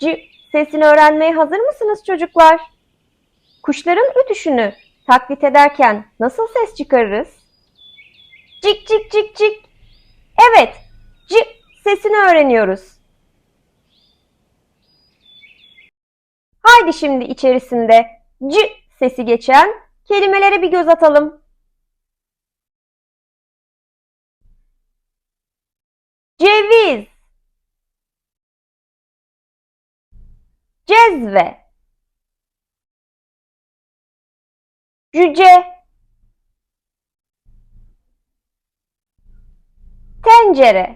C sesini öğrenmeye hazır mısınız çocuklar? Kuşların ötüşünü taklit ederken nasıl ses çıkarırız? Cik cik cik cik. Evet, C sesini öğreniyoruz. Haydi şimdi içerisinde C sesi geçen kelimelere bir göz atalım. Ceviz Cezve Cüce Tencere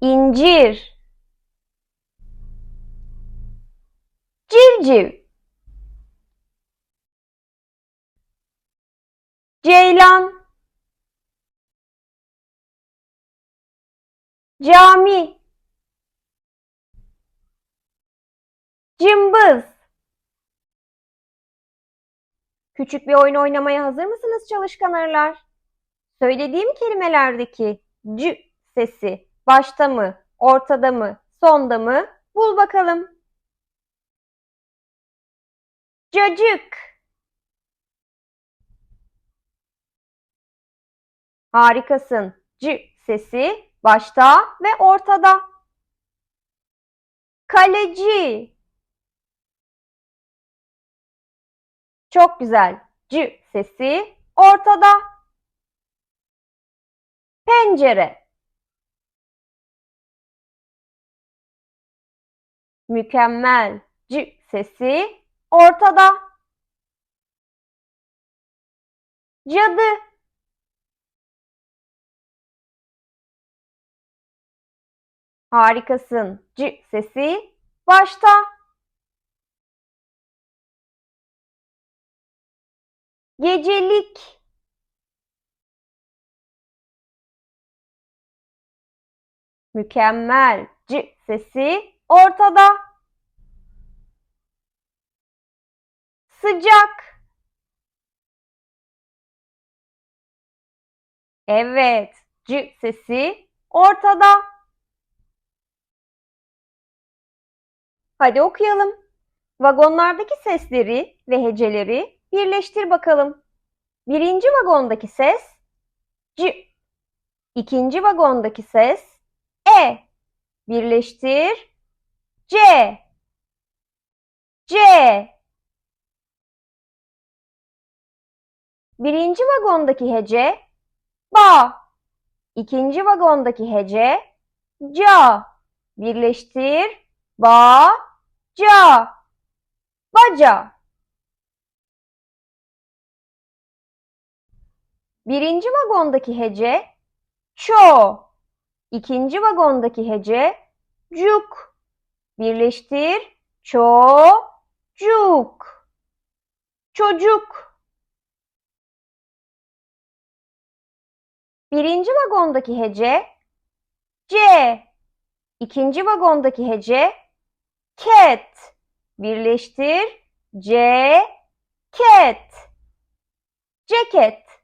incir Civciv Ceylan Cami Cımbız Küçük bir oyun oynamaya hazır mısınız çalışkan? Söylediğim kelimelerdeki c sesi başta mı, ortada mı, sonda mı? Bul bakalım. Cacık Harikasın. C sesi başta ve ortada. Kaleci Çok güzel. C sesi ortada. Pencere Mükemmel. C sesi ortada. Cadı Harikasın. C sesi başta. Gecelik Mükemmel. C sesi ortada. Sıcak Evet. C sesi ortada. Hadi okuyalım. Vagonlardaki sesleri ve heceleri birleştir bakalım. Birinci vagondaki ses C. İkinci vagondaki ses E. Birleştir. C. C. Birinci vagondaki hece Ba. İkinci vagondaki hece Ca. Birleştir. Ba. Ca. Baca. Birinci vagondaki hece Ço. İkinci vagondaki hece Cuk. Birleştir. Ço. Cuk. Çocuk. Birinci vagondaki hece C. İkinci vagondaki hece cat. Birleştir. C. Cat. Ceket.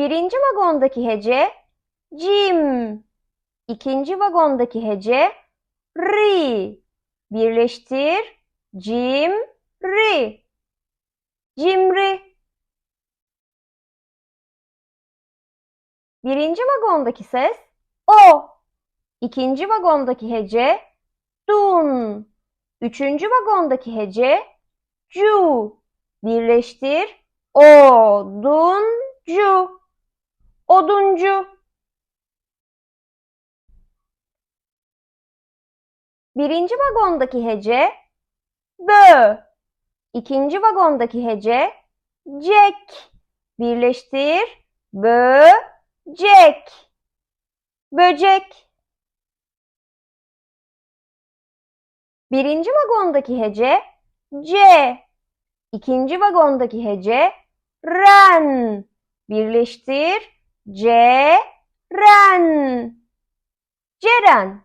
Birinci vagondaki hece cim. İkinci vagondaki hece ri. Birleştir. Cim, ri. Cimri. Birinci vagondaki ses o. İkinci vagondaki hece dun. Üçüncü vagondaki hece cu. Birleştir. O, dun, cu. Oduncu. Birinci vagondaki hece bö. İkinci vagondaki hece cek. Birleştir. Bö, cek. Böcek. Birinci vagondaki hece C. İkinci vagondaki hece ren. Birleştir. C. Ren. Ceren.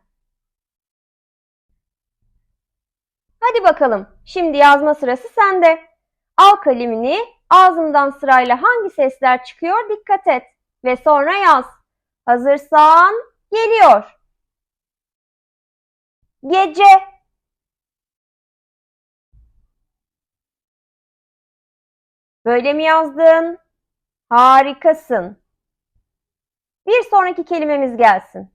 Hadi bakalım. Şimdi yazma sırası sende. Al kalemini. Ağzından sırayla hangi sesler çıkıyor dikkat et ve sonra yaz. Hazırsan geliyor. Gece. Böyle mi yazdın? Harikasın. Bir sonraki kelimemiz gelsin.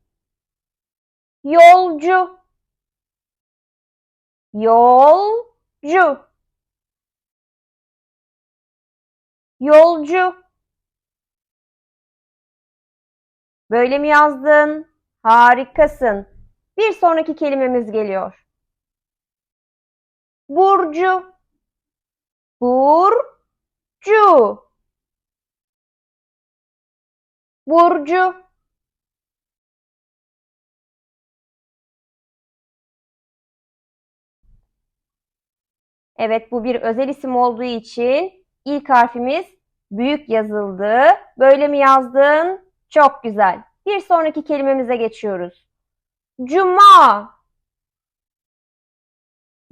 Yolcu. Yolcu. Yolcu. Böyle mi yazdın? Harikasın. Bir sonraki kelimemiz geliyor. Burcu. Burcu. Burcu. Evet bu bir özel isim olduğu için ilk harfimiz büyük yazıldı. Böyle mi yazdın? Çok güzel. Bir sonraki kelimemize geçiyoruz. Cuma.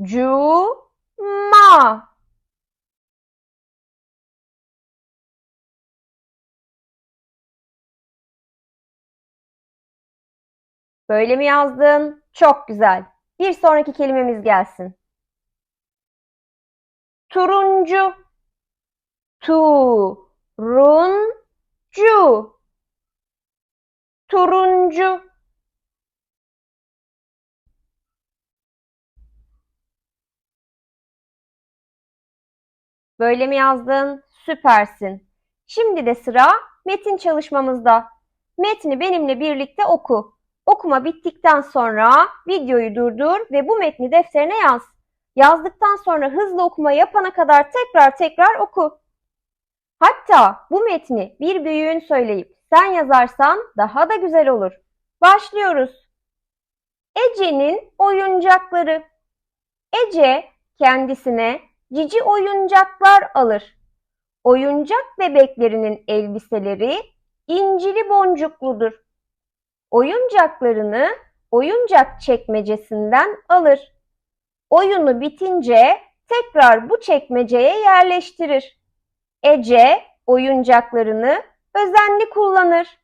Cuma. Böyle mi yazdın? Çok güzel. Bir sonraki kelimemiz gelsin. Turuncu. Turuncu. Turuncu. Böyle mi yazdın? Süpersin. Şimdi de sıra metin çalışmamızda. Metni benimle birlikte oku. Okuma bittikten sonra videoyu durdur ve bu metni defterine yaz. Yazdıktan sonra hızlı okuma yapana kadar tekrar tekrar oku. Hatta bu metni bir büyüğün söyleyip sen yazarsan daha da güzel olur. Başlıyoruz. Ece'nin oyuncakları. Ece kendisine cici oyuncaklar alır. Oyuncak bebeklerinin elbiseleri incili boncukludur. Oyuncaklarını oyuncak çekmecesinden alır. Oyunu bitince tekrar bu çekmeceye yerleştirir. Ece oyuncaklarını özenli kullanır.